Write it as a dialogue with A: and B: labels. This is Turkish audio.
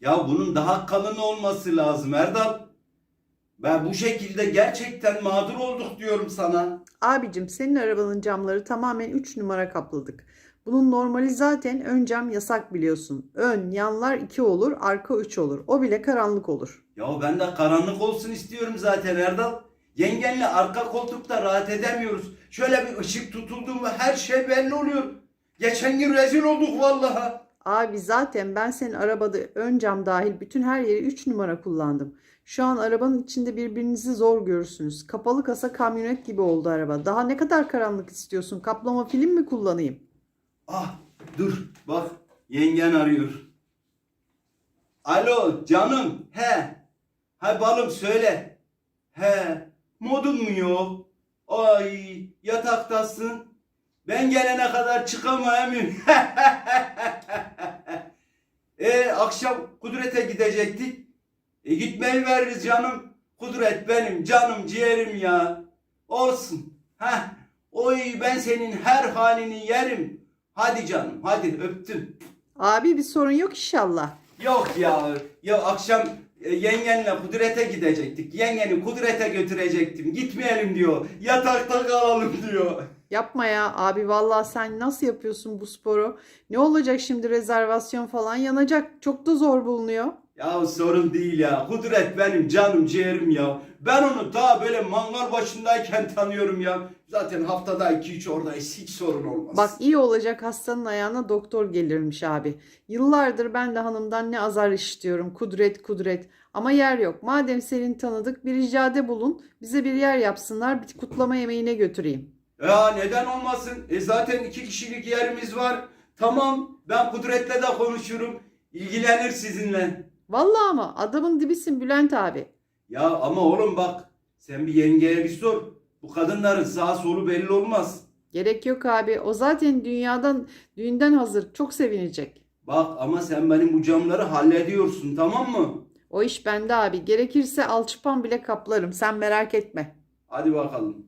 A: Ya bunun daha kalın olması lazım Erdal. Ben bu şekilde gerçekten mağdur olduk diyorum sana.
B: Abicim senin arabanın camları tamamen 3 numara kapladık. Bunun normali zaten ön cam yasak biliyorsun. Ön, yanlar 2 olur, arka 3 olur. O bile karanlık olur.
A: Ya ben de karanlık olsun istiyorum zaten Erdal. Yengenle arka koltukta rahat edemiyoruz. Şöyle bir ışık tutuldu mu her şey belli oluyor. Geçen gün rezil olduk vallahi.
B: Abi zaten ben senin arabada ön cam dahil bütün her yeri 3 numara kullandım. Şu an arabanın içinde birbirinizi zor görürsünüz. Kapalı kasa kamyonet gibi oldu araba. Daha ne kadar karanlık istiyorsun? Kaplama film mi kullanayım?
A: Ah dur bak yengen arıyor. Alo canım he. Hay balım söyle. He modun mu yok? Ay yataktasın. Ben gelene kadar çıkamayayım. akşam Kudret'e gidecektik. E gitmeyi veririz canım. Kudret benim canım ciğerim ya. Olsun. Heh. Oy ben senin her halini yerim. Hadi canım hadi öptüm.
B: Abi bir sorun yok inşallah.
A: Yok ya. Ya akşam yengenle Kudret'e gidecektik. Yengeni Kudret'e götürecektim. Gitmeyelim diyor. Yatakta kalalım diyor.
B: Yapma ya abi vallahi sen nasıl yapıyorsun bu sporu? Ne olacak şimdi rezervasyon falan yanacak. Çok da zor bulunuyor.
A: Ya sorun değil ya. Kudret benim canım ciğerim ya. Ben onu daha böyle mangal başındayken tanıyorum ya. Zaten haftada 2-3 oradayız. Hiç sorun olmaz.
B: Bak iyi olacak hastanın ayağına doktor gelirmiş abi. Yıllardır ben de hanımdan ne azar işitiyorum. Kudret kudret. Ama yer yok. Madem senin tanıdık bir ricade bulun. Bize bir yer yapsınlar. Bir kutlama yemeğine götüreyim.
A: Ya neden olmasın? E zaten iki kişilik yerimiz var. Tamam ben Kudret'le de konuşurum. İlgilenir sizinle.
B: Vallahi ama adamın dibisin Bülent abi.
A: Ya ama oğlum bak sen bir yengeye bir sor. Bu kadınların sağ solu belli olmaz.
B: Gerek yok abi. O zaten dünyadan düğünden hazır. Çok sevinecek.
A: Bak ama sen benim bu camları hallediyorsun tamam mı?
B: O iş bende abi. Gerekirse alçıpan bile kaplarım. Sen merak etme.
A: Hadi bakalım.